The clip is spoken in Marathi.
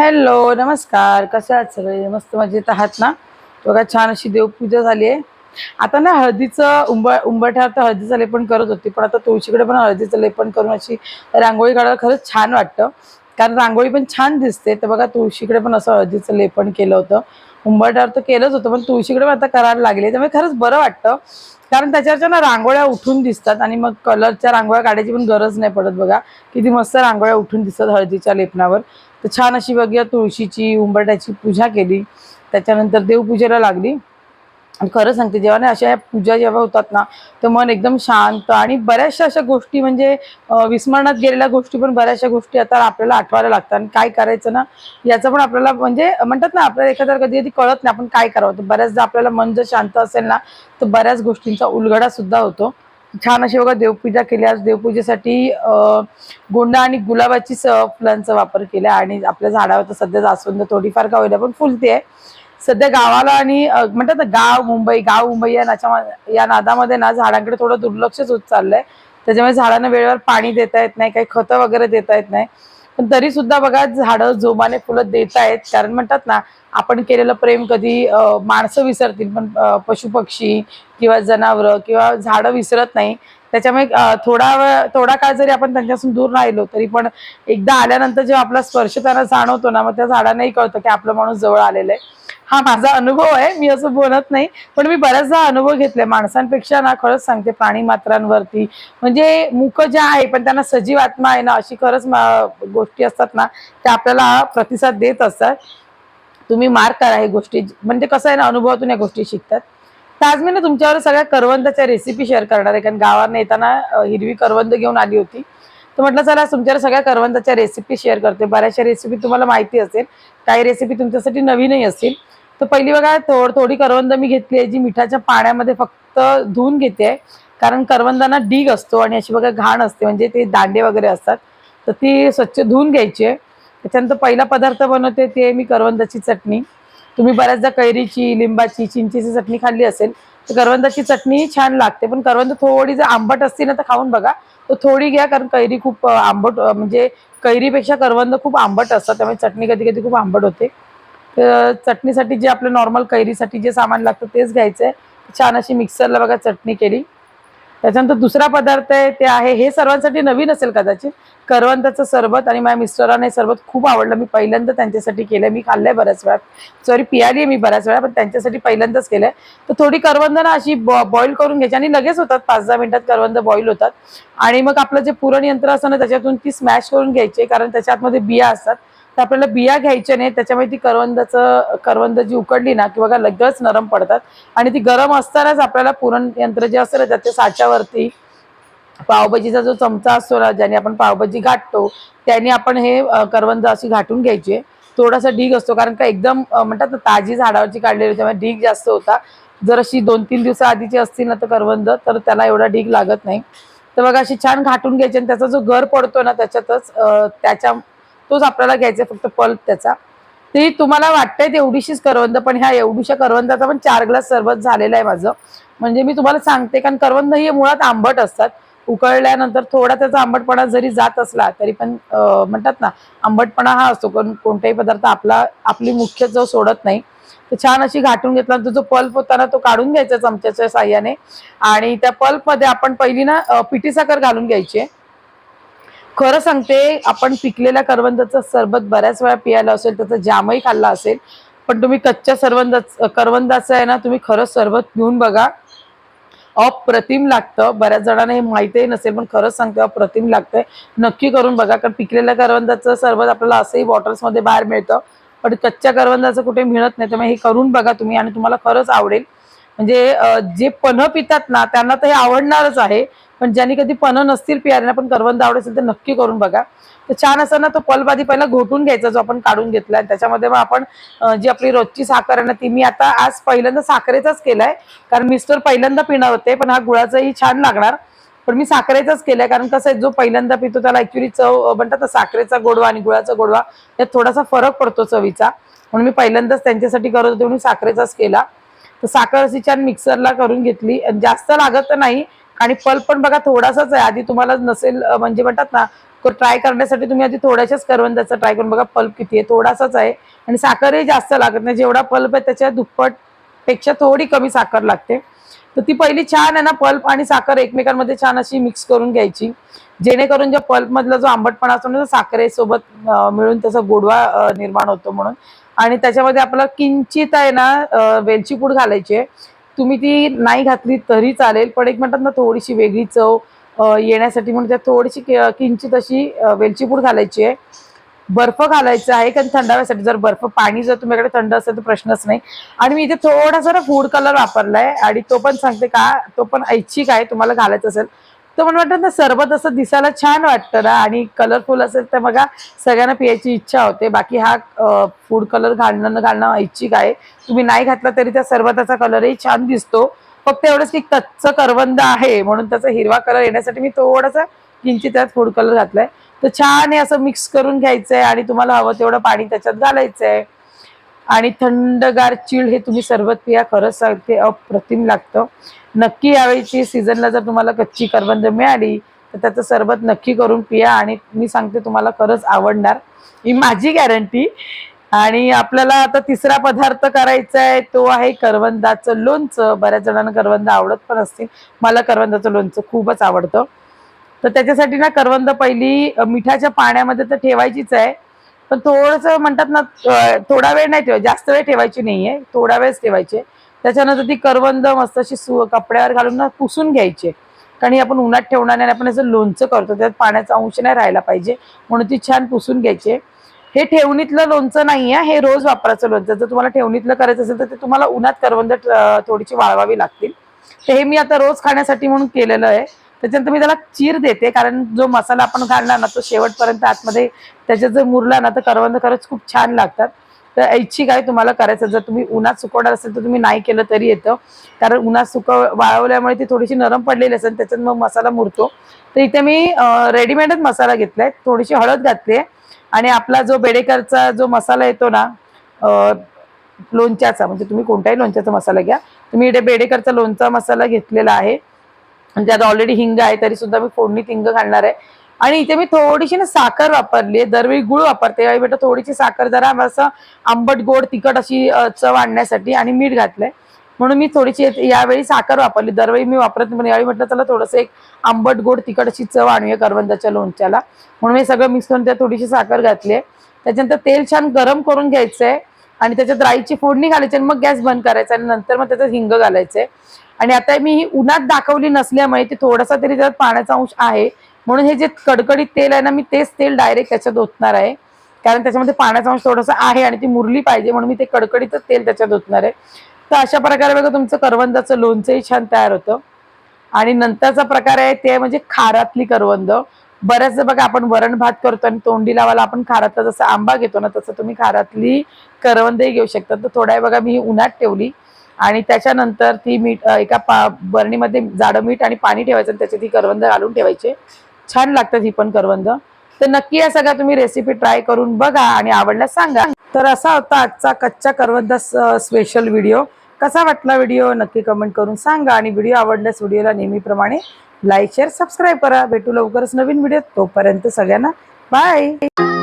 हॅलो नमस्कार. कसे आहात सगळे? मस्त मजेत आहात ना? बघा छान अशी देवपूजा झाली आहे. आता ना हळदीचं उंब उंबरठ्यावर तर हळदीचं लेपन करत होती पण आता तुळशीकडे पण हळदीचं लेपन करून अशी रांगोळी काढायला खरंच छान वाटतं. कारण रांगोळी पण छान दिसते. तर बघा तुळशीकडे पण असं हळदीचं लेपन केलं होतं. उंबरठ्यावर तर केलंच होतं पण तुळशीकडे पण आता करायला लागले त्यामुळे खरंच बरं वाटतं. कारण त्याच्यावरच्या ना रांगोळ्या उठून दिसतात आणि मग कलरच्या रांगोळ्या काढायची पण गरज नाही पडत बघा. किती मस्त रांगोळ्या उठून दिसतात हळदीच्या लेपनावर. तर छान अशी बघूया तुळशीची उंबरट्याची पूजा केली. त्याच्यानंतर देवपूजेला लागली. आणि खरं सांगते जेव्हा ना अशा पूजा जेव्हा होतात ना तर मन एकदम शांत आणि बऱ्याचशा अशा गोष्टी म्हणजे विस्मरणात गेलेल्या गोष्टी पण बऱ्याचशा गोष्टी आता आपल्याला आठवायला लागतात. आणि काय करायचं ना याचं पण आपल्याला म्हणजे म्हणतात ना आपल्याला एखाद्या कधी कधी कळत नाही आपण काय करावं. तर बऱ्याचदा आपल्याला मन जर शांत असेल ना तर बऱ्याच गोष्टींचा उलगडा सुद्धा होतो. छान अशी बघा देवपूजा केली. आज देवपूजेसाठी गोंडा आणि गुलाबाचीच फुलांचा वापर केला आणि आपल्या झाडावर तर सध्या जास्वंद थोडीफार का होईना पण फुलते आहे सध्या गावाला आणि म्हणतात ना गाव मुंबई गाव मुंबई या नाच्या या नादामध्ये ना झाडांकडे थोडं दुर्लक्षच होत चाललंय. त्याच्यामुळे झाडांना वेळेवर पाणी देता येत नाही काही खतं वगैरे देता येत नाही. पण तरी सुद्धा बघा झाडं जोमाने फुलं देत आहेत कारण म्हणतात ना आपण केलेलं प्रेम कधी माणसं विसरतील पण पशु पशुपक्षी किंवा जनावरं किंवा झाडं विसरत नाही. त्याच्यामुळे थोडा वेळ थोडा काळ जरी आपण त्यांच्यापासून दूर राहिलो तरी पण एकदा आल्यानंतर जेव्हा आपला स्पर्श त्यांना जाणवतो ना मग त्या झाडांनाही कळतं की आपला माणूस जवळ आलेला आहे. हा माझा अनुभव आहे मी असं बोलत नाही पण मी बऱ्याचदा अनुभव घेतले. माणसांपेक्षा ना खरंच सांगते प्राणी मात्रांवरती. म्हणजे मुख ज्या आहे पण त्यांना सजीव आत्मा आहे ना अशी खरंच गोष्टी असतात ना त्या आपल्याला प्रतिसाद देत असतात. तुम्ही मार्क करा हे गोष्टी. म्हणजे कसं आहे ना अनुभवातून या गोष्टी शिकतात. तर आज मी ना तुमच्यावर सगळ्या करवंदाच्या रेसिपी शेअर करणार आहे. कारण गावाने येताना हिरवी करवंद घेऊन आली होती. तर म्हटलं चला तुमच्यावर सगळ्या करवंदाच्या रेसिपी शेअर करते. बऱ्याचशा रेसिपी तुम्हाला माहिती असेल. काही रेसिपी तुमच्यासाठी नवीनही असतील. तर पहिली बघा थोड थोडी करवंद मी घेतली आहे जी मिठाच्या पाण्यामध्ये फक्त धुवून घेते आहे. कारण करवंदांना डीग असतो आणि अशी बघा घाण असते. म्हणजे ते दांडे वगैरे असतात. तर ती स्वच्छ धुवून घ्यायची आहे. त्याच्यानंतर पहिला पदार्थ बनवते ते मी करवंदाची चटणी. तुम्ही बऱ्याचदा कैरीची लिंबाची चिंचेची चटणी खाल्ली असेल तर करवंदाची चटणी छान लागते. पण करवंद थोडी जर आंबट असते ना तर खाऊन बघा. तर थोडी घ्या कारण कैरी खूप आंबट म्हणजे कैरीपेक्षा करवंद खूप आंबट असतात. त्यामुळे चटणी कधी कधी खूप आंबट होते. तर चटणीसाठी जे आपलं नॉर्मल कैरीसाठी जे सामान लागतं तेच घ्यायचं आहे छान अशी मिक्सरला बघा चटणी केली. त्याच्यानंतर दुसरा पदार्थ आहे ते आहे हे सर्वांसाठी नवीन असेल कदाचित. करवंदाचं सरबत आणि माझ्या मिस्टरांना हे सरबत खूप आवडलं. मी पहिल्यांदा त्यांच्यासाठी केलं मी खाल्लंय बऱ्याच वेळा. सॉरी पियाली आहे मी बऱ्याच वेळा पण त्यांच्यासाठी पहिल्यांदाच केलंय. तर थोडी करवंद ना अशी बॉईल करून घ्यायची. आणि लगेच होतात पाच दहा मिनिटात करवंद बॉईल होतात. आणि मग आपलं जे पुरण यंत्र असतं ना त्याच्यातून ती स्मॅश करून घ्यायची. कारण त्याच्या आतमध्ये बिया असतात. तर आपल्याला बिया घ्यायच्या नाही त्याच्यामुळे ती करवंदाचं करवंद जी उकडली ना की बघा लगेच नरम पडतात. आणि ती गरम असतानाच आपल्याला पुरण यंत्र जे असतं ना त्याच्या साच्यावरती पावभाजीचा जो चमचा असतो ना ज्याने आपण पावभाजी घाटतो त्याने आपण हे करवंद अशी घाटून घ्यायची. आहे. थोडासा ढीग असतो कारण का एकदम म्हणतात ना ताजी झाडावरची काढलेली त्यामुळे ढीग जास्त होता. जर अशी दोन तीन दिवसा आधीची असतील ना तर करवंद तर त्याला एवढा ढीग लागत नाही. तर बघा अशी छान घाटून घ्यायची आणि त्याचा जो गर पडतो ना त्याच्यातच त्याच्या तोच आपल्याला घ्यायचा फक्त पल्प त्याचा. ती तुम्हाला वाटतंय तेवढीशीच करवंद पण ह्या एवढीशा करवंदाचा पण चार ग्लास सरबत झालेला आहे माझं. म्हणजे मी तुम्हाला सांगते कारण करवंद ही मुळात आंबट असतात. उकळल्यानंतर थोडा त्याचा आंबटपणा जरी जात असला तरी पण म्हणतात ना आंबटपणा हा असतो पण कोणताही पदार्थ आपला आपली मुख्य जो सोडत नाही. तर छान अशी घाटून घेतला तो जो पल्प होता ना तो काढून घ्यायचा चमच्याच्या साह्याने. आणि त्या पल्पमध्ये आपण पहिली ना पिठी साखर घालून घ्यायची आहे. खरं सांगते आपण पिकलेल्या करवंदाचं सरबत बऱ्याच वेळा पियाला असेल त्याचा जामही खाल्ला असेल पण तुम्ही कच्च्या सरवंदाच करवंदाचं आहे ना तुम्ही खरंच सरबत पिऊन बघा. अप्रतिम लागतं बऱ्याच जणांना हे माहितीही नसेल पण खरंच सांगते अप्रतिम लागतंय. नक्की करून बघा कारण पिकलेल्या करवंदाचं सरबत आपल्याला असंही बॉटल्समध्ये बाहेर मिळतं पण कच्च्या करवंदाचं कुठे मिळत नाही त्यामुळे हे करून बघा तुम्ही आणि तुम्हाला खरंच आवडेल. म्हणजे जे पन्ह पितात ना त्यांना तर हे आवडणारच आहे पण ज्यांनी कधी पण नसतील पियाऱ्यांना पण करवंद आवडेल असेल तर नक्की करून बघा. तर छान असं ना तो पलबादी पहिला घोटून घ्यायचा जो आपण काढून घेतला. आणि त्याच्यामध्ये मग आपण जी आपली रोजची साखर आहे ना ती मी आता आज पहिल्यांदा साखरेचाच केलाय. कारण मिस्टर पहिल्यांदा पिणार होते पण हा गुळाचाही छान लागणार. पण मी साखरेचाच केलाय कारण कसं आहे जो पहिल्यांदा पितो त्याला ऍक्च्युली चव म्हणतात साखरेचा गोडवा आणि गुळाचा गोडवा यात थोडासा फरक पडतो चवीचा. म्हणून मी पहिल्यांदाच त्यांच्यासाठी करत होते म्हणून साखरेचाच केला. तर साखर अशी छान मिक्सरला करून घेतली. आणि जास्त लागत तर नाही आणि पल्प पण बघा थोडासाच आहे. आधी तुम्हाला नसेल म्हणजे म्हणतात ना ट्राय करण्यासाठी तुम्ही आधी थोड्याशाच करवंदाचा ट्राय करून बघा पल्प किती आहे. थोडासाच आहे. आणि साखरही जास्त लागत नाही. जेवढा पल्प आहे त्याच्या दुप्पटपेक्षा थोडी कमी साखर लागते. तर ती पहिली छान आहे ना पल्प आणि साखर एकमेकांमध्ये छान अशी मिक्स करून घ्यायची. जेणेकरून ज्या पल्प मधला जो आंबटपणा असतो ना तो साखरेसोबत मिळून त्याचा गोडवा निर्माण होतो म्हणून. आणि त्याच्यामध्ये आपल्याला किंचित आहे ना वेलची पूड घालायची आहे. तुम्ही ती नाही घातली तरी चालेल पण एक म्हणतात ना थोडीशी वेगळी चव येण्यासाठी म्हणून त्यात थोडीशी किंचित अशी वेलचीपूड वेलची पूड घालायची आहे. बर्फ घालायचा आहे कारण थंडाव्यासाठी जर बर्फ पाणी जर तुमच्याकडे थंड असेल तर प्रश्नच नाही. आणि मी इथे थोडासा ना फूड कलर वापरलाय आणि तो पण सांगते का तो पण ऐच्छिक आहे तुम्हाला घालायचा असेल. तर मला वाटतं ना सरबत असं दिसायला छान वाटतं ना. आणि कलरफुल असेल तर बघा सगळ्यांना पियायची इच्छा होते. बाकी हा फूड कलर घालणं न घालणं ऐच्छिक आहे. तुम्ही नाही घातला तरी त्या सरबताचा कलरही छान दिसतो. फक्त एवढंच की कच्चं करवंद आहे म्हणून त्याचा हिरवा कलर येण्यासाठी मी थोडासा किंचित त्यात फूड कलर घातलाय. तर छान हे असं मिक्स करून घ्यायचं आहे आणि तुम्हाला हवं तेवढं पाणी त्याच्यात घालायचं आहे आणि थंडगार चिळ हे तुम्ही सरबत पिया खरंच सांगते अप्रतिम लागतं. नक्की यावेळीची सीझनला जर तुम्हाला कच्ची करवंद मिळाली तर त्याचं सरबत नक्की करून पिया आणि मी सांगते तुम्हाला खरंच आवडणार. ही माझी गॅरंटी आणि आपल्याला आता तिसरा पदार्थ करायचा आहे तो आहे करवंदाचं लोणचं. बऱ्याच जणांना करवंद आवडत पण असतील. मला करवंदाचं लोणचं खूपच आवडतं. तर त्याच्यासाठी ना करवंद पहिली मिठाच्या पाण्यामध्ये तर ठेवायचीच आहे. पण थोडस म्हणतात ना थोडा वेळ नाही ठेवा जास्त वेळ ठेवायची नाहीये थोडा वेळच ठेवायचे. त्याच्यानंतर ती करवंद मस्त अशी सु कपड्यावर घालून ना पुसून घ्यायचे. कारण ही आपण उन्हात ठेवणार नाही आपण असं लोणचं करतो त्यात पाण्याचा अंश नाही राहायला पाहिजे म्हणून ती छान पुसून घ्यायचे. हे ठेवणीतलं लोणचं नाही आहे हे रोज वापरायचं लोणचं. जर तुम्हाला ठेवणीतलं करायचं असेल तर ते तुम्हाला उन्हात करवंद थोडीशी वाळवावी लागतील. तर हे मी आता रोज खाण्यासाठी म्हणून केलेलं आहे. त्याच्यानंतर मी त्याला चीर देते कारण जो मसाला आपण घालणार ना तो शेवटपर्यंत आतमध्ये त्याच्यात जर मुरला ना तर करवंद खरंच खूप छान लागतात. तर ऐच्छिक आहे तुम्हाला करायचं जर तुम्ही उन्हात सुकवणार असेल तर तुम्ही नाही केलं तरी येतं. कारण उन्हात सुक वाळवल्यामुळे ती थोडीशी नरम पडलेली असेल त्याच्यात मग मसाला मुरतो. तर इथे मी रेडीमेडच मसाला घेतलाय. थोडीशी हळद घातली आणि आपला जो बेडेकरचा जो मसाला येतो ना लोणच्याचा म्हणजे तुम्ही कोणताही लोणच्याचा मसाला घ्या. तुम्ही इथे बेडेकरचा लोणचा मसाला घेतलेला आहे. आणि त्यात ऑलरेडी हिंग आहे तरी सुद्धा मी फोडणीत हिंग घालणार आहे. आणि इथे मी थोडीशी ना साखर वापरली आहे. दरवेळी गुळ वापरते. यावेळी बेटा थोडीशी साखर जरा असं आंबट गोड तिखट अशी चव आणण्यासाठी आणि मीठ घातलंय. म्हणून मी थोडीशी यावेळी साखर वापरली. दरवेळी मी वापरत नाही. पण यावेळी म्हटलं चला थोडंसं एक आंबट गोड तिखट अशी चव आणूया करवंदाच्या लोणच्याला. म्हणून मी सगळं मिक्स करून त्यात थोडीशी साखर घातली आहे. त्याच्यानंतर तेल छान गरम करून घ्यायचंय. आणि त्याच्यात राईची फोडणी घालायची आणि मग गॅस बंद करायचा आणि नंतर मग त्याच्यात हिंग घालायचंय. आणि आता मी ही उन्हात दाखवली नसल्यामुळे ते थोडासा तरी त्यात पाण्याचा अंश आहे. म्हणून हे जे कडकडीत तेल आहे ना मी तेच तेल डायरेक्ट त्याच्यात ओतणार आहे. कारण त्याच्यामध्ये पाण्याचा अंश थोडासा आहे आणि ती मुरली पाहिजे म्हणून मी ते कडकडीतच तेल त्याच्यात ओतणार आहे. तर अशा प्रकारे बघा तुमचं करवंदाचं लोणचंही छान तयार होतं. आणि नंतरचा प्रकार आहे ते म्हणजे खारातली करवंद. बऱ्याचदा बघा आपण वरण भात करतो आणि तोंडी लावायला आपण खारातला जसा आंबा घेतो ना तसं तुम्ही खारातली करवंदही घेऊ शकता. तर थोड्या बघा मी ही उन्हात ठेवली. आणि त्याच्यानंतर ती मीठ एका पा बरणीमध्ये जाडं मीठ आणि पाणी ठेवायचं आणि त्याची ती करवंद घालून ठेवायचे. छान लागतात ही पण करवंद. तर नक्की या सगळ्या तुम्ही रेसिपी ट्राय करून बघा आणि आवडल्यास सांगा. तर असा होता आजचा कच्च्या करवंदा स्पेशल व्हिडिओ कसा वाटला व्हिडिओ नक्की कमेंट करून सांगा. आणि व्हिडिओ आवडल्यास व्हिडिओला नेहमीप्रमाणे लाईक शेअर सबस्क्राईब करा. भेटू लवकरच नवीन व्हिडिओ तोपर्यंत सगळ्यांना बाय